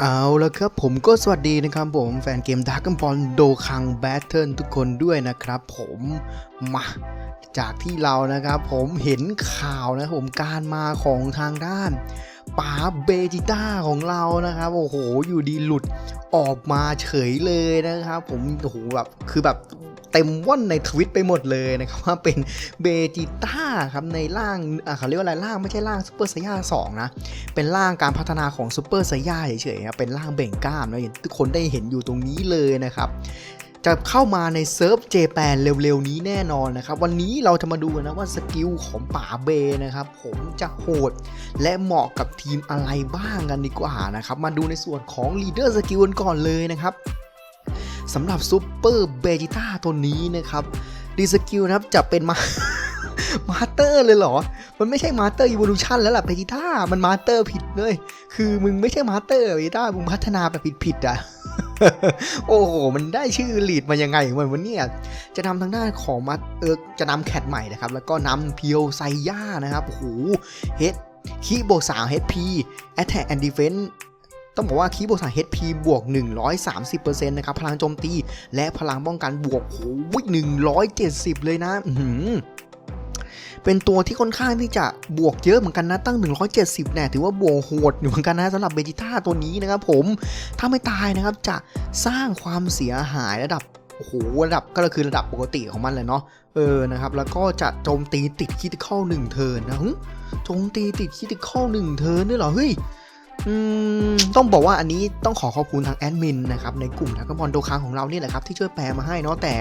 เอาละครับผมก็สวัสดีนะครับผมแฟนเกมดักกันบอลโดคังแบทเทิลทุกคนด้วยนะครับผมมาจากที่เรานะครับผมเห็นข่าวนะผมการมาของทางด้านป๋าเบจิต้าของเรานะครับโอ้โหอยู่ดีหลุดออกมาเฉยเลยนะครับผมโอ้โหแบบคือแบบ เต็มว่อนในทวิตไปหมดเลยนะครับว่าเป็นเบจิต้าครับในร่างอะเขาเรียกว่าอะไรร่างไม่ใช่ร่างซูเปอร์ไซย่าสองนะเป็นร่างการพัฒนาของซูเปอร์ไซย่าเฉยๆครับเป็นร่างเบ่งกล้ามนะทุกคนได้เห็นอยู่ตรงนี้เลยนะครับจะเข้ามาในเซิร์ฟเจแปนเร็วๆ นี้แน่นอนนะครับ วันนี้เราจะมาดูนนะว่าสกิลของป่าเบนะครับ ผมจะโหด และเหมาะกับทีมอะไรบ้างกันดีกว่านะครับ มาดูในส่วนของลีดเดอร์สกิลกันก่อนเลยนะครับ สำหรับซูเปอร์เบจิต้าตัวนี้นะครับดีสกิลนะครับจะเป็นมา มาเตอร์เลยเหรอ มันไม่ใช่มาเตอร์อีวลูชันแล้วล่ะเบจิต้ามันมาเตอร์ผิดเลย คือมึงไม่ใช่มาเตอร์เบจิต้ามึงพัฒนาแบบผิดๆอะโอ้โห มันได้ชื่อลีดมายังไงของมันวันนี้จะนำทางด้านของมาเออจะนำแคทใหม่นะครับ แล้วก็นำเพียวไซย่านะครับโอ้โหเฮดคีโบสามเฮดพีแอตแทกแอนด์ดิเฟน ต้องบอกว่าคีโบสาม HP บวก 130%นะครับ พลังโจมตี และพลังป้องกันบวกโอ้ย170 เลยนะอืเป็นตัวที่ค่อนข้างที่จะบวกเยอะเหมือนกันนะตั้ง 170เนี่ยถือว่าบวกโหดอยู่เหมือนกันนะสำหรับเบจิต้าตัวนี้นะครับผมถ้าไม่ตายนะครับจะสร้างความเสียหายระดับโอ้โหระดับก็คือระดับปกติของมันเลยเนาะเออนะครับแล้วก็จะโจมตีติดคิติคอลหนึ่งเทินนะหึโจมตีติดคิติคอลหนึ่งเทินด้วยเหรอเฮ้ยอืม ต้องบอกว่าอันนี้ต้องขอขอบคุณทางแอดมินนะครับในกลุ่มทักบอลโดคางของเรานี่แหละครับที่ช่วยแปลมาให้เนาะแต่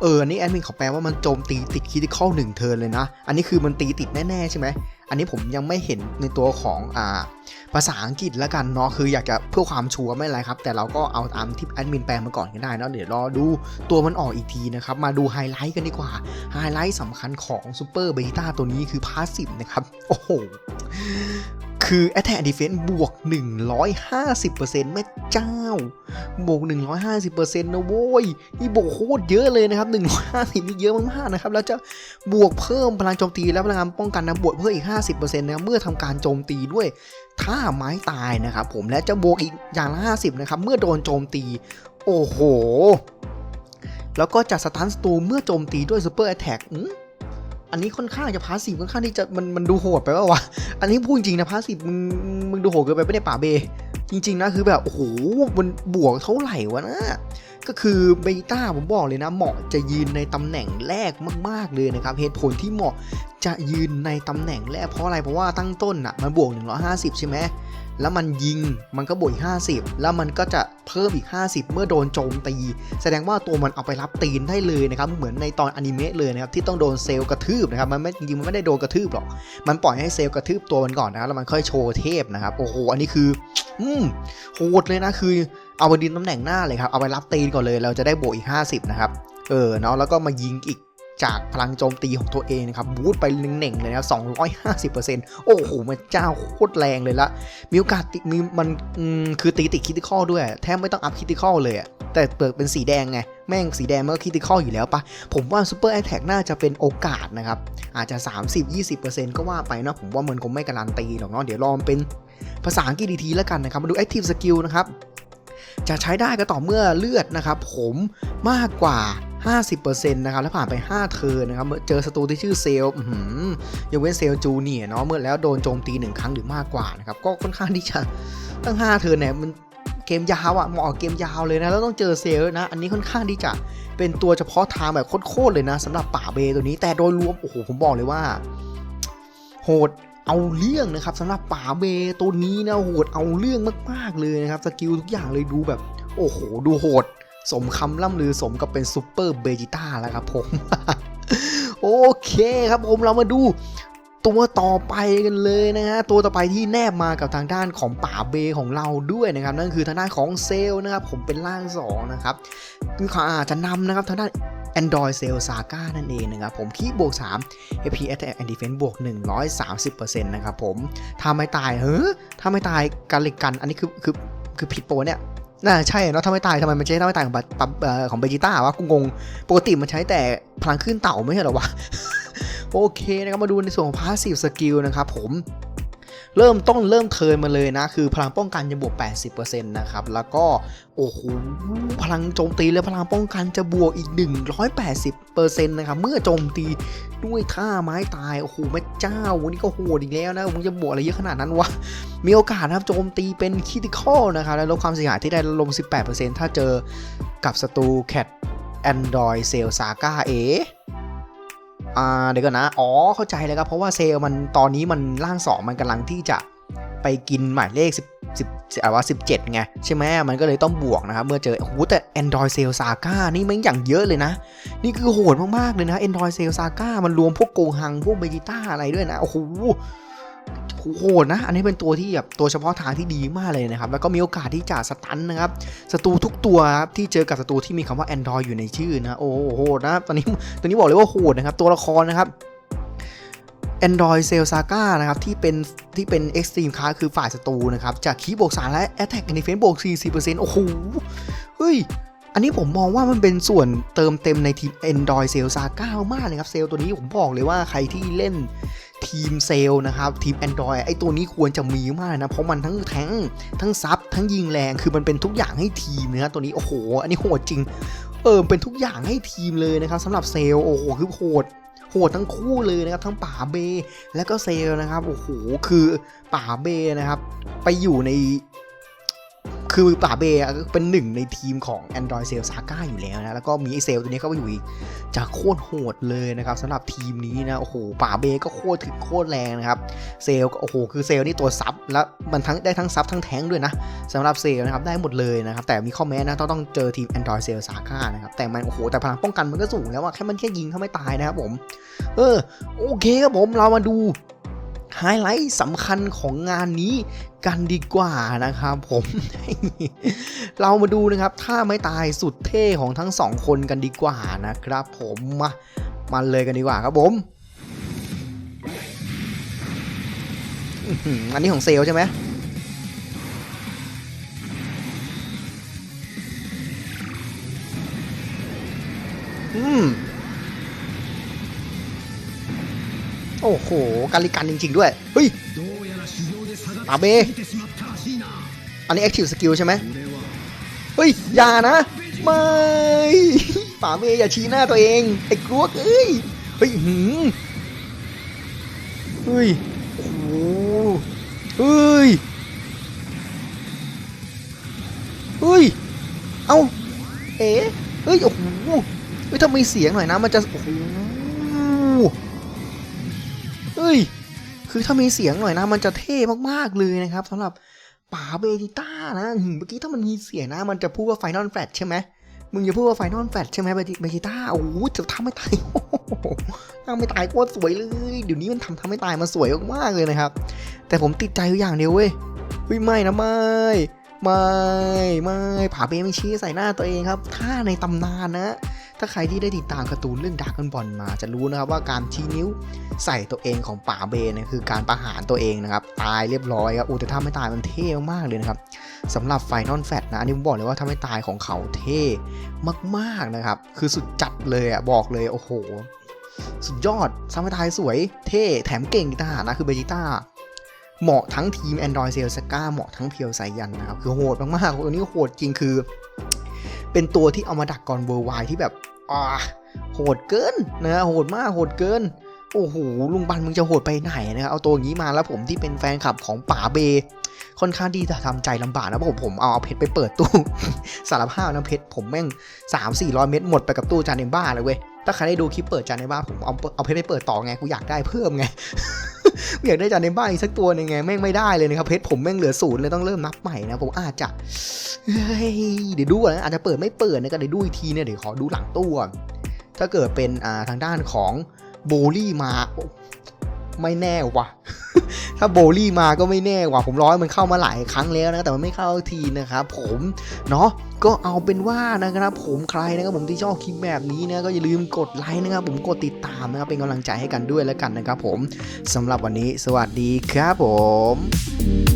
เอออันนี้แอดมินเขาแปลว่ามันโจมตีติดคิติคอลหนึ่งเทิร์นเลยนะ อันนี้คือมันตีติดแน่ๆใช่ไหมอันนี้ผมยังไม่เห็นในตัวของอ่าภาษาอังกฤษแล้วกันเนาะคืออยากจะเพื่อความชัวร์ไม่ไรครับ แต่เราก็เอาตามที่แอดมินแปลมาก่อนก็ได้เนาะเดี๋ยวรอดูตัวมันออกอีกทีนะครับมาดูไฮไลท์กันดีกว่าไฮไลท์สำคัญของซูเปอร์เบต้าตัวนี้คือพาสซีฟนะครับโอ้โห คือ Attack Defense บวก 150%แม่เจ้า บวก 150%นะโว้ย นี่บวกโคตรเยอะเลยนะครับ 150 นี่เยอะมากๆนะครับ แล้วจะบวกเพิ่มพลังโจมตีและพลังงานป้องกันนะบวกเพิ่มอีก 50%นะครับเมื่อทำการโจมตีด้วยท่าไม้ตายนะครับผมและจะบวกอีกอย่างละ 50 นะครับ เมื่อโดนโจมตี โอ้โห แล้วก็จะสตันสตูเมื่อโจมตีด้วยซูเปอร์แอตแทก อันนี้ค่อนข้างจะพาสซีฟค่อนข้างที่จะมันมันดูโหดไปว่าวะ อันนี้พูดจริงนะพาสซีฟมึงมึงดูโหดเกินไปไม่ได้ป่าเบจริงๆนะคือแบบโอ้โหมันบวกเท่าไหร่วะนะก็คือเบต้าผมบอกเลยนะ เหมาะจะยืนในตำแหน่งแรกมาก ๆ เลยนะครับ เหตุผลที่เหมาะจะยืนในตำแหน่งแรกเพราะอะไรเพราะว่าตั้งต้นอะมันบวก 150 ใช่ไหมแล้วมันยิงมันก็บวกอีก50 แล้วมันก็จะเพิ่มอีก 50 เมื่อโดนโจมตี แสดงว่าตัวมันเอาไปรับตีนได้เลยนะครับ เหมือนในตอนอนิเมะเลยนะครับ ที่ต้องโดนเซลกระทืบนะครับ มันไม่จริงมันไม่ได้โดนกระทืบหรอก มันปล่อยให้เซลกระทืบตัวมันก่อนนะครับแล้วมันค่อยโชว์เทพนะครับ โอ้โห อันนี้คือ อืมโหดเลยนะคือเอาไปดินตำแหน่งหน้าเลยครับ เอาไปรับตีนก่อนเลย เราจะได้โบวกอีก 50 นะครับ เออเนาะแล้วก็มายิงอีกจากพลังโจมตีของตัวเองนะครับบูตไปเน่งเลยนะครับ250%โอ้โหมันเจ้าโคตรแรงเลยละมีโอกาสติมีมันมคือตีติดคิติคอลด้วย แทบไม่ต้องอัพคิติคอลเลยอะแต่เปิดเป็นสีแดงไง แม่งสีแดงมันก็คิติคอลอยู่แล้วปะผมว่าซูเปอร์แอ t แทกน่าจะเป็นโอกาสนะครับ อาจจะ 30-20%ก็ว่าไปเนาะผมว่ามันคงไม่การันตีหรอกเนาะเดี๋ยวรอมเป็น ภาษาอังกฤษอีทีแล้วกันนะครับ มาดู Active Skill นะครับ จะใช้ได้ก็ต่อเมื่อเลือดนะครับผมมากกว่า 50%นะครับ แล้วผ่านไป 5 เทิร์นนะครับ เจอศัตรูที่ชื่อเซลล์อื้อหือยกเว้นเซลล์จูเนียเนาะ เมื่อแล้วโดนโจมตี 1 ครั้งหรือมากกว่านะครับ ก็ค่อนข้างที่จะตั้ง 5 เทิร์นเนี่ยมันเกมยาวอะ่ะเหมาะเกมยาวเลยนะ แล้วต้องเจอเซลล์นะ อันนี้ค่อนข้างที่จะเป็นตัวเฉพาะทางแบบโคตรเลยนะสำหรับป่าเบตัวนี้ แต่โดยรวมโอ้โหผมบอกเลยว่าโหด เอาเรื่องนะครับสำหรับป่าเบตัวนี้นะโหดเอาเรื่องมากๆเลยนะครับสกิลทุกอย่างเลยดูแบบ โอ้โห ดูโหด สมคำล่ำลือสมกับเป็นซูเปอร์เบจิต้าแล้วครับผม โอเคครับผมเรามาดูตัวต่อไปกันเลยนะฮะตัวต่อไปที่แนบมากับทางด้านของป่าเบของเราด้วยนะครับ นั่นคือทางด้านของเซลนะครับผมเป็นร่างสองนะครับคือขาอาจจะนำนะครับทางด้าน Android Cell Saga นั่นเองนะครับผมคีบวก3 HP Attack and Defense บวก 130%นะครับผมถ้าไม่ตายเฮ้อถ้าไม่ตายกันเลยกัน อันนี้คือคือคือผิดโปรเนี่ยน่าใช่เนาะถ้าไม่ตายทำไมมันใช้ถ้าไม่ตายของบัตปั๊บของเบจิต้าวะกูงง ปกติมันใช้แต่พลังขึ้นเต่าไม่ใช่เหรอวะ โอเคนะครับมาดูในส่วนของ Passive Skill นะครับผม เริ่มต้นเริ่มเทินมาเลยนะ คือพลังป้องกันจะบวก 80%นะครับ แล้วก็ โอ้โห พลังโจมตีและพลังป้องกันจะบวกอีก 180%นะครับเมื่อโจมตีด้วยท่าไม้ตาย โอ้โหแม่เจ้า วันนี้ก็โหดอีกแล้วนะมึงจะบวกอะไรเยอะขนาดนั้นวะ มีโอกาสนะครับโจมตีเป็นคิติคอลนะครับ และลดความเสียหายที่ได้ลง 18%ถ้าเจอกับศัตรูแคท Android เซลซาก้าเอ อ่าเดี๋ยวก่อนนะ อ๋อ เข้าใจแล้วครับเพราะว่าเซลล์มันตอนนี้มันร่าง 2 มันกำลังที่จะไปกินหมายเลข 10 10อ่าว่า 17 ไง ใช่ไหมมันก็เลยต้องบวกนะครับ เมื่อเจอโอ้โหแต่ Android Cell Saga นี่มันอย่างเยอะเลยนะ นี่คือโหดมาก ๆ เลยนะ Android Cell Saga มันรวมพวกโกหัง พวกเบจิต้าอะไรด้วยนะ โอ้โห โหดนะ อันนี้เป็นตัวที่แบบตัวเฉพาะทางที่ดีมากเลยนะครับ แล้วก็มีโอกาสที่จะสตันนะครับศัตรูทุกตัวครับที่เจอกับศัตรูที่มีคำว่า Android อยู่ในชื่อนะโอ้โหดนะตอนนี้ตอนนี้บอกเลยว่าโหดนะครับ ตัวละครนะครับ Android Cell Saga นะครับที่เป็นที่เป็น Extreme Card คือฝ่ายศัตรูนะครับจากคีบวก3และ Attack and Defense บวก 40%โอ้โหเฮ้ยอันนี้ผมมองว่ามันเป็นส่วนเติมเต็มในทีม Android Cell Saga มากเลยครับเซลตัวนี้ผมบอกเลยว่าใครที่เล่น ทีมเซล์นะครับทีม Android ไอตัวนี้ควรจะมีมากนะ เพราะมันทั้งแทงทั้งซับทั้งยิงแรงคือมันเป็นทุกอย่างให้ทีมนะครับตัวนี้โอ้โห อันนี้โหดจริงเออเป็นทุกอย่างให้ทีมเลยนะครับสำหรับเซล์โอ้โหคือโหดโหดทั้งคู่เลยนะครับทั้งป่าเบ และก็เซลล์นะครับโอ้โหคือป่าเบนะครับ ไปอยู่ใน คือป่าเบเป็นหนึ่งในทีมของ Android Cell Saga อยู่แล้วนะ แล้วก็มีไอเซลตัวนี้เข้าไปอยู่อีกจะโคตรโหดเลยนะครับสำหรับทีมนี้นะ โอ้โห ป่าเบก็โคตรถึงโคตรแรงนะครับ เซลก็โอ้โห คือเซลนี่ตัวซับ แล้วมันทั้งได้ทั้งซับทั้งแทงด้วยนะสำหรับเซลนะครับได้หมดเลยนะครับ แต่มีข้อแม้นะต้องต้องเจอทีม Android Cell Saga นะครับ แต่มันโอ้โห แต่พลังป้องกันมันก็สูงแล้วอะแค่มันแค่ยิงถ้าไม่ตายนะครับผม เออ โอเคครับผม เรามาดู ไฮไลท์สำคัญของงานนี้กันดีกว่านะครับผม เรามาดูนะครับถ้าไม่ตายสุดเท่ของทั้งสองคนกันดีกว่านะครับผมมามาเลยกันดีกว่าครับผมอันนี้ของเซลใช่ไหมอืม อ้โหการลิกันจริง ๆ ด้วย เฮ้ยアベอันนี้ Active Skill ใช่ไหมเฮ้ย อย่านะ ไม่ป่าเมย์อย่าชี้หน้าตัวเอง ไอ้กลัวเอ้ย เฮ้ยหืมเฮ้ย โอ้เฮ้ย เฮ้ย เอ้า เอ๊เฮ้ย โอ้โหเฮ้ยถ้ามีเสียงหน่อยนะ มันจะ โอ้โห คือถ้ามีเสียงหน่อยนะ มันจะเท่มากๆเลยนะครับสำหรับป๋าเบจิต้านะเมื่อกี้ถ้ามันมีเสียงนะ มันจะพูดว่าไฟนอลแฟลชใช่ไหมมึงจะพูดว่าไฟนอลแฟลชใช่ไหมเบจิติต้าโอ้โหจะทำไม่ตายทำไม่ตายโคตรสวยเลย เดี๋ยวนี้มันทำทำไม่ตายมาสวยมากๆเลยนะครับ แต่ผมติดใจอยู่อย่างเดียวเว้ยเฮ้ยไม่นะไม่ไม่ไม่ผาเบไม่ชี้ใส่หน้าตัวเองครับถ้าในตำนานนะ ถ้าใครที่ได้ติดตามการ์ตูนเรื่องดาร์กบอลมาจะรู้นะครับว่าการชี้นิ้วใส่ตัวเองของป่าเบนี่คือการประหารตัวเองนะครับ ตายเรียบร้อยครับอูแต่ถ้าไม่ตายมันเท่มากเลยนะครับสำหรับไฟนอลแฟตนะอันนี้ผมบอกเลยว่าถ้าไม่ตายของเขาเท่มากๆนะครับ คือสุดจัดเลยอะบอกเลยโอ้โห สุดยอดซัมไม่ตายสวยเท่แถมเก่งกีตาร์นะคือเบจิต้าเหมาะทั้งทีม Android c e l s a g a เหมาะทั้งเพียวไซยันนะครับ คือโหดมากๆตัวนี้โหดจริงคือ เป็นตัวที่เอามาดักก่อนเวอร์ไวที่แบบอ่าโหดเกินนะโหดมากโหดเกินโอ้โหลุงบันมึงจะโหดไปไหนนะครับเอาตัวอย่างนี้มาแล้วผมที่เป็นแฟนคลับของป๋าเบ ค่อนข้างที่จะทำใจลำบากนะเพราะผมผมเอาเพชรไปเปิดตู้ สารภาพนะเพชรผมแม่ง3 4 0 0 เม็ดหมดไปกับตู้จานเอ็มบ้าเลยเว้ย ถ้าใครได้ดูคลิปเปิดจานในบ้านผมเอาเอาเพชรไปเปิดต่อไงกูอยากได้เพิ่มไงอยากได้จานในบ้านอีกสักตัวหนึงไงแม่งไม่ได้เลยนะครับเพชรผมแม่งเหลือศูนย์เลยต้องเริ่มนับใหม่นะผมอาจจะเฮ้ยเดี๋ยวดูก่อนนะอาจจะเปิดไม่เปิดนะก็เดี๋ยวดูอีกทีเนี่ยเดี๋ยวขอดูหลังตู้ถ้าเกิดเป็นอ่าทางด้านของโบลี่มาโอ้ ไม่แน่ว่ะ ถ้าโบลี่มาก็ไม่แน่ว่ะ ผมร้อยมันเข้ามาหลายครั้งแล้วนะ แต่มันไม่เข้าทีนะครับผมเนาะก็เอาเป็นว่านะครับ ผมใครนะครับผมที่ชอบคลิปแบบนี้นะก็อย่าลืมกดไลค์นะครับ ผมกดติดตามนะครับเป็นกำลังใจให้กันด้วยแล้วกันนะครับผมสำหรับวันนี้สวัสดีครับผม